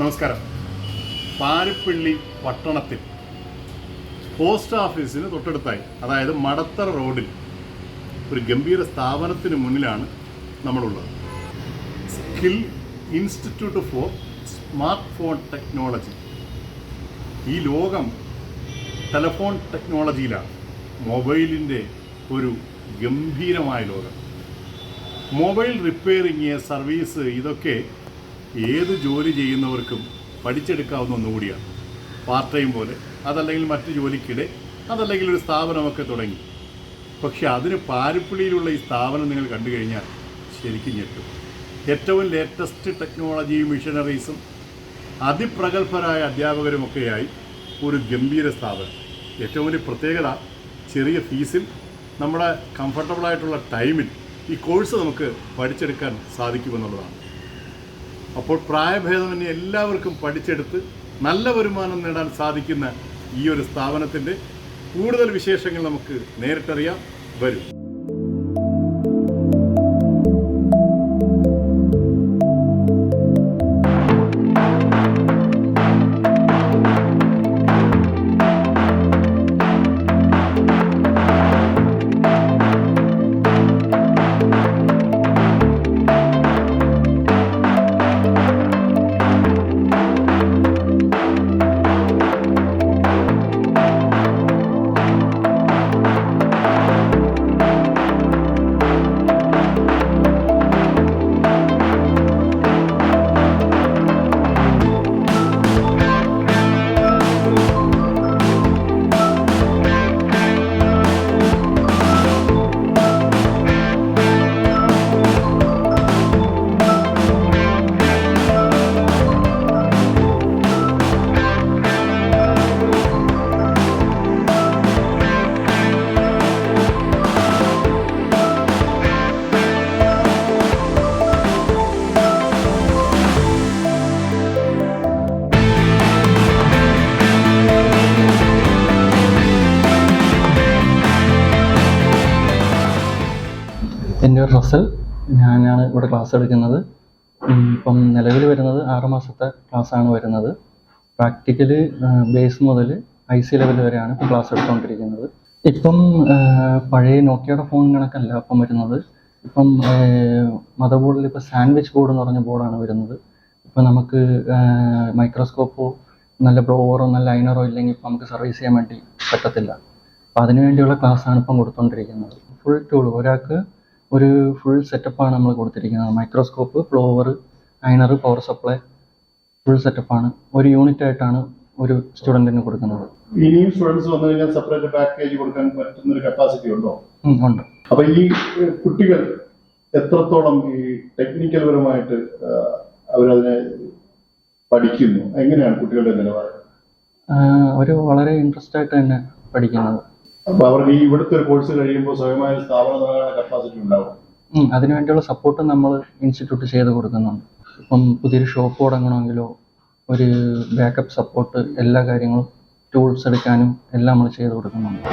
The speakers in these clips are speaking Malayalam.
നമസ്കാരം. പാരിപ്പള്ളി പട്ടണത്തിൽ പോസ്റ്റ് ഓഫീസിന് തൊട്ടടുത്തായി അതായത് മടത്തറ റോഡിൽ ഒരു ഗംഭീര സ്ഥാപനത്തിന് മുന്നിലാണ് നമ്മളുള്ളത്. Skill institute for smart phone technology ഈ ലോകം ടെലഫോൺ ടെക്നോളജിയിലാണ്. മൊബൈലിന്റെ ഒരു ഗംഭീരമായ ലോകം. മൊബൈൽ റിപ്പയറിങ് സർവീസ് ഇതൊക്കെ ഏത് ജോലി ചെയ്യുന്നവർക്കും പഠിച്ചെടുക്കാവുന്ന ഒന്നുകൂടിയാണ്. പാർട്ട് ടൈം പോലെ അതല്ലെങ്കിൽ മറ്റു ജോലിക്കിടെ അതല്ലെങ്കിൽ ഒരു സ്ഥാപനമൊക്കെ തുടങ്ങി. പക്ഷെ അതിന് പാരിപ്പള്ളിയിലുള്ള ഈ സ്ഥാപനം നിങ്ങൾ കണ്ടു കഴിഞ്ഞാൽ ശരിക്കും ഞെട്ടും. ഏറ്റവും ലേറ്റസ്റ്റ് ടെക്നോളജിയും മിഷനറീസും അതിപ്രഗത്ഭരായ അധ്യാപകരുമൊക്കെയായി ഒരു ഗംഭീര സ്ഥാപനം. ഏറ്റവും വലിയ പ്രത്യേകത ചെറിയ ഫീസിൽ നമ്മുടെ കംഫർട്ടബിളായിട്ടുള്ള ടൈമിൽ ഈ കോഴ്സ് നമുക്ക് പഠിച്ചെടുക്കാൻ സാധിക്കുമെന്നുള്ളതാണ്. അപ്പോൾ പ്രായഭേദമന്യേ എല്ലാവർക്കും പഠിച്ചെടുത്ത് നല്ല വരുമാനം നേടാൻ സാധിക്കുന്ന ഈ ഒരു സ്ഥാപനത്തിന്റെ കൂടുതൽ വിശേഷങ്ങൾ നമുക്ക് നേരിട്ടറിയാം. വരും. പേര് റസൽ ഞാനാണ് ഇവിടെ ക്ലാസ് എടുക്കുന്നത്. ഇപ്പം നിലവിൽ വരുന്നത് ആറ് മാസത്തെ ക്ലാസ്സാണ് വരുന്നത്. പ്രാക്ടിക്കൽ ബേസ് മുതൽ ഐ സി ലെവൽ വരെയാണ് ഇപ്പം ക്ലാസ് എടുത്തുകൊണ്ടിരിക്കുന്നത്. ഇപ്പം പഴയ നോക്കിയയുടെ ഫോൺ കണക്കല്ല ഇപ്പം വരുന്നത്. ഇപ്പം മദർ ബോർഡിൽ ഇപ്പോൾ സാൻഡ്വിച്ച് ബോർഡ് എന്ന് പറഞ്ഞ ബോർഡാണ് വരുന്നത്. ഇപ്പം നമുക്ക് മൈക്രോസ്കോപ്പോ നല്ല ബ്ലോവറോ നല്ല ലൈനറോ ഇല്ലെങ്കിൽ ഇപ്പം നമുക്ക് സർവീസ് ചെയ്യാൻ വേണ്ടി പറ്റത്തില്ല. അപ്പം അതിനുവേണ്ടിയുള്ള ക്ലാസ്സാണ് ഇപ്പം കൊടുത്തുകൊണ്ടിരിക്കുന്നത്. ഫുൾ ടൂൾ ഒരാൾക്ക് ഒരു ഫുൾ സെറ്റപ്പാണ് നമ്മൾ കൊടുത്തിരിക്കുന്നത്. Microscope blower ironer power supply full സെറ്റപ്പാണ് ഒരു യൂണിറ്റ് ആയിട്ടാണ് ഒരു സ്റ്റുഡന്റിന് കൊടുക്കുന്നത്. ഇനിയും സ്റ്റുഡൻസ് വന്നു കഴിഞ്ഞാൽ സെപ്പറേറ്റ് പാക്കേജ് കൊടുക്കാൻ പറ്റുന്ന ഒരു കപ്പാസിറ്റി ഉണ്ടോ ഉണ്ട്. അപ്പൊ ഈ കുട്ടികൾ എത്രത്തോളം ഈ ടെക്നിക്കൽ പരമായിട്ട് അവരതിനെ പഠിക്കുന്നു? എങ്ങനെയാണ് കുട്ടികളുടെ നിലവാരം? അവർ വളരെ ഇൻട്രസ്റ്റ് ആയിട്ട് തന്നെ പഠിക്കുന്നത്. അപ്പൊ അവർക്ക് ഈ ഇവിടുത്തെ ഒരു കോഴ്സ് കഴിയുമ്പോൾ സ്വയമായ സ്ഥാപനം കപ്പാസിറ്റി ഉണ്ടാവും. അതിനുവേണ്ടിയുള്ള സപ്പോർട്ട് നമ്മൾ ഇൻസ്റ്റിറ്റ്യൂട്ട് ചെയ്ത് കൊടുക്കുന്നുണ്ട്. ഇപ്പം പുതിയൊരു ഷോപ്പ് തുടങ്ങണമെങ്കിലോ ഒരു ബാക്കപ്പ് സപ്പോർട്ട് എല്ലാ കാര്യങ്ങളും ടൂൾസ് എടുക്കാനും എല്ലാം നമ്മൾ ചെയ്ത് കൊടുക്കുന്നുണ്ട്.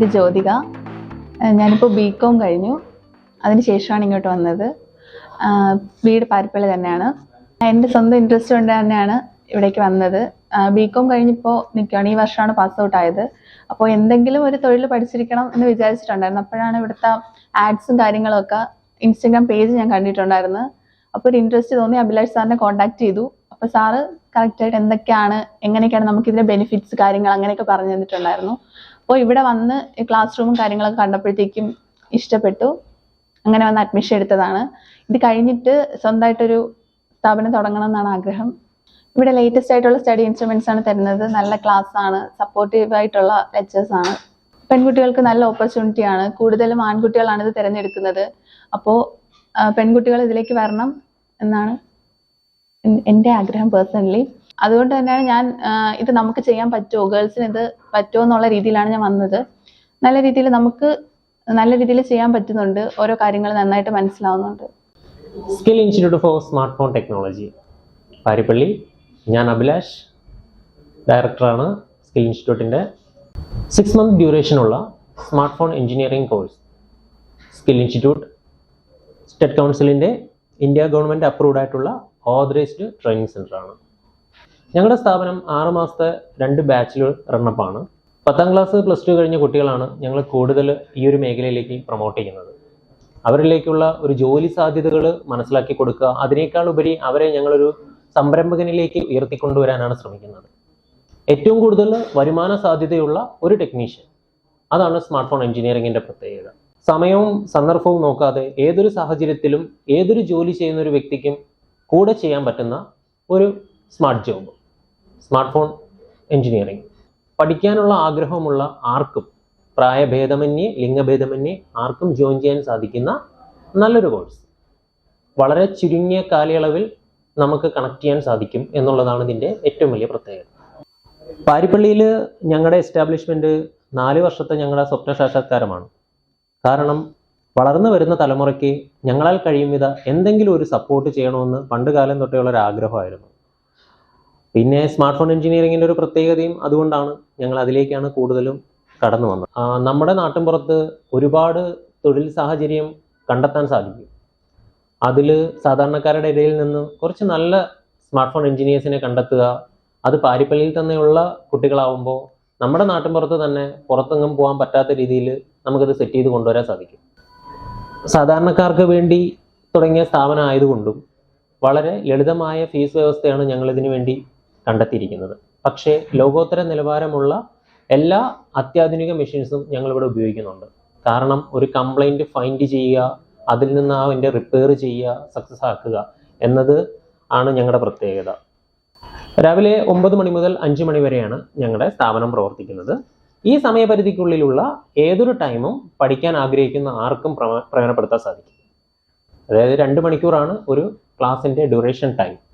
പേര് ജ്യോതിക. ഞാനിപ്പോൾ ബി കോം കഴിഞ്ഞു. അതിനുശേഷമാണ് ഇങ്ങോട്ട് വന്നത്. വീട് പാരിപ്പള്ളി തന്നെയാണ്. എന്റെ സ്വന്തം ഇൻട്രസ്റ്റ് കൊണ്ട് തന്നെയാണ് ഇവിടേക്ക് വന്നത്. ബി കോം കഴിഞ്ഞിപ്പോൾ നിൽക്കുകയാണ് ഈ വർഷമാണ് പാസ് ഔട്ട് ആയത്. അപ്പോൾ എന്തെങ്കിലും ഒരു തൊഴിൽ പഠിച്ചിരിക്കണം എന്ന് വിചാരിച്ചിട്ടുണ്ടായിരുന്നു. അപ്പോഴാണ് ഇവിടുത്തെ ആഡ്സും കാര്യങ്ങളൊക്കെ ഇൻസ്റ്റഗ്രാം പേജ് ഞാൻ കണ്ടിട്ടുണ്ടായിരുന്നു അപ്പോൾ ഒരു ഇൻട്രസ്റ്റ് തോന്നി. അഭിലാഷ് സാറിനെ കോൺടാക്ട് ചെയ്തു. അപ്പോൾ സാറ് കറക്റ്റായിട്ട് എന്തൊക്കെയാണ് എങ്ങനെയൊക്കെയാണ് നമുക്ക് ഇതിന്റെ ബെനിഫിറ്റ്സ് കാര്യങ്ങൾ അങ്ങനെയൊക്കെ പറഞ്ഞു തന്നിട്ടുണ്ടായിരുന്നു. അപ്പോൾ ഇവിടെ വന്ന് ക്ലാസ് റൂമും കാര്യങ്ങളൊക്കെ കണ്ടപ്പോഴത്തേക്കും ഇഷ്ടപ്പെട്ടു. അങ്ങനെ വന്ന് അഡ്മിഷൻ എടുത്തതാണ്. ഇത് കഴിഞ്ഞിട്ട് സ്വന്തമായിട്ടൊരു സ്ഥാപനം തുടങ്ങണം എന്നാണ് ആഗ്രഹം. ഇവിടെ ലേറ്റസ്റ്റ് ആയിട്ടുള്ള സ്റ്റഡി ഇൻസ്ട്രുമെന്റ്സ് ആണ് തരുന്നത്. നല്ല ക്ലാസ് ആണ്. സപ്പോർട്ടീവ് ആയിട്ടുള്ള ലെക്ചേഴ്സ് ആണ്. പെൺകുട്ടികൾക്ക് നല്ല ഓപ്പർച്യൂണിറ്റി ആണ്. കൂടുതലും ആൺകുട്ടികളാണ് ഇത് തിരഞ്ഞെടുക്കുന്നത്. അപ്പോൾ പെൺകുട്ടികൾ ഇതിലേക്ക് വരണം എന്നാണ് എൻ- എന്റെ ആഗ്രഹം പേഴ്സണലി അതുകൊണ്ട് തന്നെയാണ് ഞാൻ ഇത് നമുക്ക് ചെയ്യാൻ പറ്റുമോ? ഗേൾസിന് ഇത് പറ്റുമോ എന്നുള്ള രീതിയിലാണ് ഞാൻ വന്നത്. നല്ല രീതിയിൽ നമുക്ക് നല്ല രീതിയിൽ ചെയ്യാൻ പറ്റുന്നുണ്ട്. ഓരോ കാര്യങ്ങൾ നന്നായിട്ട് മനസ്സിലാവുന്നുണ്ട്. Skill institute for smart phone technology Paripally. ഞാൻ അഭിലാഷ്. ഡയറക്ടറാണ് സ്കിൽ ഇൻസ്റ്റിറ്റ്യൂട്ടിന്റെ six month ഡ്യൂറേഷനുള്ള smart phone engineering course skill institute state കൗൺസിലിന്റെ ഇന്ത്യ ഗവൺമെന്റ് അപ്രൂവ്ഡ് ആയിട്ടുള്ള ഓതറൈസ്ഡ് ട്രെയിനിങ് സെന്ററാണ് ഞങ്ങളുടെ സ്ഥാപനം ആറ് മാസത്തെ രണ്ട് ബാച്ചിൽ റണ്ണപ്പാണ് പത്താം ക്ലാസ് പ്ലസ് ടു കഴിഞ്ഞ കുട്ടികളാണ് ഞങ്ങൾ കൂടുതൽ ഈ ഒരു മേഖലയിലേക്ക് പ്രൊമോട്ട് ചെയ്യുന്നത്. അവരിലേക്കുള്ള ഒരു ജോലി സാധ്യതകൾ മനസ്സിലാക്കി കൊടുക്കുക അതിനേക്കാൾ ഉപരി അവരെ ഞങ്ങളൊരു സംരംഭകനിലേക്ക് ഉയർത്തിക്കൊണ്ടുവരാനാണ് ശ്രമിക്കുന്നത്. ഏറ്റവും കൂടുതൽ വരുമാന സാധ്യതയുള്ള ഒരു ടെക്നീഷ്യൻ അതാണ് സ്മാർട്ട് ഫോൺ എഞ്ചിനീയറിംഗിന്റെ പ്രത്യേകത. സമയവും സന്ദർഭവും നോക്കാതെ ഏതൊരു സാഹചര്യത്തിലും ഏതൊരു ജോലി ചെയ്യുന്ന ഒരു വ്യക്തിക്കും കൂടെ ചെയ്യാൻ പറ്റുന്ന ഒരു smart job smart phone engineering പഠിക്കാനുള്ള ആഗ്രഹമുള്ള ആർക്കും പ്രായഭേദമന്യേ ലിംഗഭേദമന്യേ ആർക്കും ജോയിൻ ചെയ്യാൻ സാധിക്കുന്ന നല്ലൊരു കോഴ്സ്. വളരെ ചുരുങ്ങിയ കാലയളവിൽ നമുക്ക് കണക്ട് ചെയ്യാൻ സാധിക്കും എന്നുള്ളതാണ് ഇതിന്റെ ഏറ്റവും വലിയ പ്രത്യേകത. പാരിപ്പള്ളിയിൽ ഞങ്ങളുടെ എസ്റ്റാബ്ലിഷ്മെന്റ് നാല് വർഷത്തെ ഞങ്ങളുടെ സ്വപ്ന സാക്ഷാത്കാരമാണ്. കാരണം വളർന്നു വരുന്ന തലമുറയ്ക്ക് ഞങ്ങളാൽ കഴിയും വിധ എന്തെങ്കിലും ഒരു സപ്പോർട്ട് ചെയ്യണമെന്ന് പണ്ട് കാലം തൊട്ടേയുള്ള ഒരു ആഗ്രഹമായിരുന്നു പിന്നെ സ്മാർട്ട് ഫോൺ എഞ്ചിനീയറിങ്ങിന്റെ ഒരു പ്രത്യേകതയും അതുകൊണ്ടാണ് ഞങ്ങൾ അതിലേക്കാണ് കൂടുതലും കടന്നു വന്നത്. നമ്മുടെ നാട്ടിൻപുറത്ത് ഒരുപാട് തൊഴിൽ സാഹചര്യം കണ്ടെത്താൻ സാധിക്കും. അതിൽ സാധാരണക്കാരുടെ ഇടയിൽ നിന്ന് കുറച്ച് നല്ല സ്മാർട്ട് ഫോൺ എഞ്ചിനീയേഴ്സിനെ കണ്ടെത്തുക അത് പാരിപ്പള്ളിയിൽ തന്നെയുള്ള കുട്ടികളാവുമ്പോൾ നമ്മുടെ നാട്ടിൻപുറത്ത് തന്നെ പുറത്തെങ്ങും പോകാൻ പറ്റാത്ത രീതിയിൽ നമുക്കത് സെറ്റ് ചെയ്ത് കൊണ്ടുവരാൻ സാധിക്കും. സാധാരണക്കാർക്ക് വേണ്ടി തുടങ്ങിയ സ്ഥാപനം ആയതുകൊണ്ടും വളരെ ലളിതമായ ഫീസ് വ്യവസ്ഥയാണ് ഞങ്ങൾ ഇതിനു വേണ്ടി കണ്ടെത്തിയിരിക്കുന്നത്. പക്ഷേ ലോകോത്തര നിലവാരമുള്ള എല്ലാ അത്യാധുനിക മെഷീൻസും ഞങ്ങളിവിടെ ഉപയോഗിക്കുന്നുണ്ട്. കാരണം ഒരു കംപ്ലൈന്റ് ഫൈൻഡ് ചെയ്യുക അതിൽ നിന്ന് ആ അതിന്റെ റിപ്പയർ ചെയ്യുക സക്സസ് ആക്കുക എന്നത് ആണ് ഞങ്ങളുടെ പ്രത്യേകത. രാവിലെ ഒമ്പത് മണി മുതൽ അഞ്ച് മണി വരെയാണ് ഞങ്ങളുടെ സ്ഥാപനം പ്രവർത്തിക്കുന്നത്. ഈ സമയപരിധിക്കുള്ളിലുള്ള ഏതൊരു ടൈമും പഠിക്കാൻ ആഗ്രഹിക്കുന്ന ആർക്കും പ്രയോജനപ്പെടുത്താൻ സാധിക്കും. അതായത് രണ്ട് മണിക്കൂറാണ് ഒരു ക്ലാസ്സിന്റെ ഡ്യൂറേഷൻ ടൈം.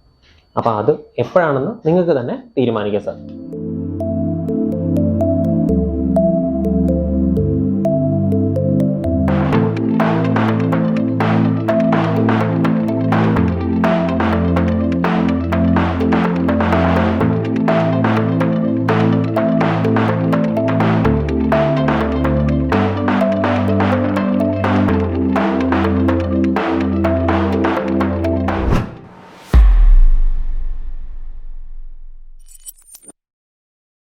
അപ്പോൾ അത് എപ്പോഴാണെന്ന് നിങ്ങൾക്ക് തന്നെ തീരുമാനിക്കാം സാധിക്കും